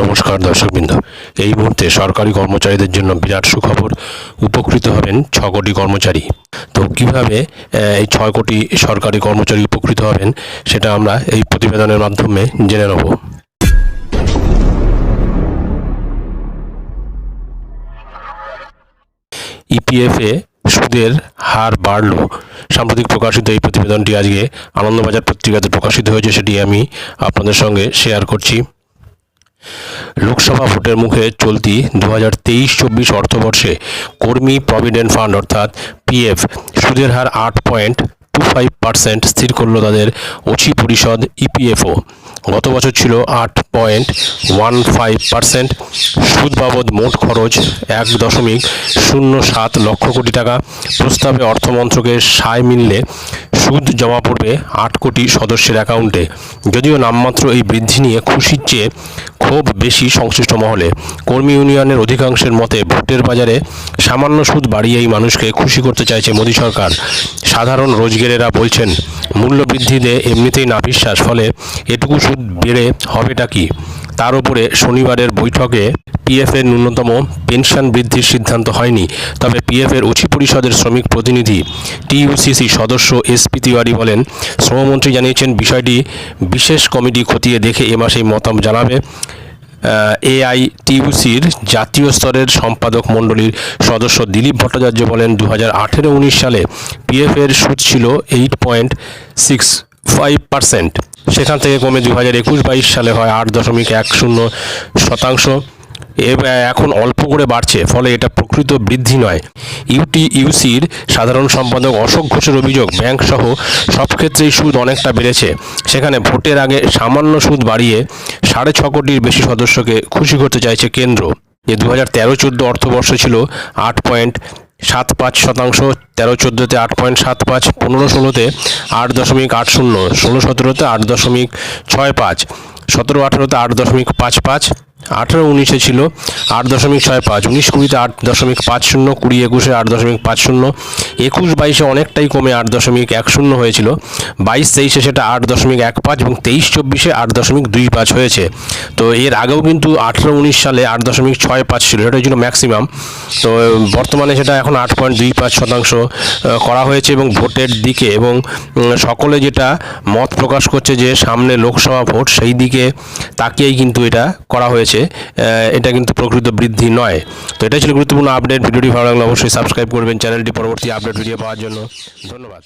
নমস্কার দর্শকবৃন্দ। এই মুহূর্তে সরকারি কর্মচারীদের জন্য বিরাট সুখবর, উপকৃত হবেন ছ কোটি কর্মচারী। তো কীভাবে এই ছয় কোটি সরকারি কর্মচারী উপকৃত হবেন, সেটা আমরা এই প্রতিবেদনের মাধ্যমে জেনে নেব। ইপিএফে সুদের হার বাড়ল। সাম্প্রতিক প্রকাশিত এই প্রতিবেদনটি আজকে আনন্দবাজার পত্রিকাতে প্রকাশিত হয়েছে, সেটি আমি আপনাদের সঙ্গে শেয়ার করছি। লোকসভা ভোটের মুখে চলতি দু হাজার তেইশ চব্বিশ অর্থবর্ষে কর্মী প্রভিডেন্ট ফান্ড অর্থাৎ পিএফ সুদের হার আট পয়েন্ট টু ফাইভ পার্সেন্ট স্থির করল তাদের অচি পরিষদ ইপিএফও গত বছর ছিল আট পয়েন্ট ওয়ান ফাইভ পার্সেন্ট সুদ বাবদ মোট খরচ এক দশমিক শূন্য সাত লক্ষ কোটি টাকা প্রস্তাবে অর্থমন্ত্রকের সায় মিললে সুদ জমা পড়বে আট কোটি সদস্যের অ্যাকাউন্টে যদিও নামমাত্র এই বৃদ্ধি নিয়ে খুশির চেয়ে ক্ষোভ বেশি সংশ্লিষ্ট মহলে কর্মী ইউনিয়নের অধিকাংশের মতে ভোটের বাজারে সামান্য সুদ বাড়িয়েই মানুষকে খুশি করতে চাইছে মোদী সরকার সাধারণ রোজগেরেরা বলছেন মূল্য বৃদ্ধিতে এমনিতেই নাভিশ্বাস, ফলে এটুকু সুদ বেড়ে হবেটা কি? তার উপরে শনিবারের বৈঠকে পিএফের ন্যূনতম পেনশন বৃদ্ধির সিদ্ধান্ত হয়নি। তবে পিএফের উচি পরিষদের শ্রমিক প্রতিনিধি টিইউসিসি সদস্য এসপি তিওয়ারি বলেন, শ্রমমন্ত্রী জানিয়েছেন, বিষয়টি বিশেষ কমিটি খতিয়ে দেখে এ মাসেই মতামত জানাবে। এআইটিউসির জাতীয় স্তরের সম্পাদক মণ্ডলীর সদস্য দিলীপ ভট্টাচার্য বলেন দু হাজার আঠেরো উনিশ সালে পিএফের সুদ ছিল eight point six five percent সেখান থেকে কমে দু হাজার একুশ বাইশ সালে হয় আট দশমিক এক শূন্য শতাংশ। এখন অল্প করে বাড়ছে, ফলে এটা প্রকৃত বৃদ্ধি নয়। ইউটি, ইউসির সাধারণ সম্পাদক অশোক ঘোষের অভিযোগ, ব্যাংক সহ সব ক্ষেত্রেই সুদ অনেকটা বেড়েছে। সেখানে ভোটের আগে সামান্য সুদ বাড়িয়ে সাড়ে ছ কোটির বেশি সদস্যকে খুশি করতে চাইছে কেন্দ্র। যে দু হাজার তেরো চোদ্দ অর্থবর্ষ ছিল আট পয়েন্ট সাত পাঁচ শতাংশ, তেরো চোদ্দোতে আট পয়েন্ট সাত পাঁচ, পনেরো ষোলোতে আট দশমিক আট শূন্য, ষোলো সতেরোতে আট দশমিক ছয় পাঁচ, সতেরো আঠেরোতে আট দশমিক পাঁচ পাঁচ আঠেরো উনিশে ছিল আট দশমিক ছয় পাঁচ। উনিশ কুড়িতে আট দশমিক পাঁচ শূন্য, কুড়ি একুশে আট দশমিক পাঁচ শূন্য। একুশ বাইশে অনেকটাই কমে আট দশমিক এক শূন্য হয়েছিল। বাইশ তেইশে সেটা আট দশমিক এক পাঁচ এবং তেইশ চব্বিশে আট দশমিক দুই পাঁচ হয়েছে। তো এর আগেও কিন্তু আঠেরো উনিশ সালে আট দশমিক ছয় পাঁচ ছিল এটা ছিল ম্যাক্সিমাম। তো বর্তমানে সেটা এখন আট পয়েন্ট দুই পাঁচ শতাংশ করা হয়েছে এবং ভোটের দিকে এবং সকলে যেটা মত প্রকাশ করছে যে সামনে লোকসভা ভোট সেই দিকে তাকিয়েই কিন্তু এটা করা হয়েছে। এটা কিন্তু প্রকৃত বৃদ্ধি নয়। তো এটাই ছিল গুরুত্বপূর্ণ আপডেট ভিডিওটি ভালো লাগলে অবশ্যই সাবস্ক্রাইব করবেন। চ্যানেলটি পরবর্তী আপডেট ভিডিও পাওয়ার জন্য। ধন্যবাদ।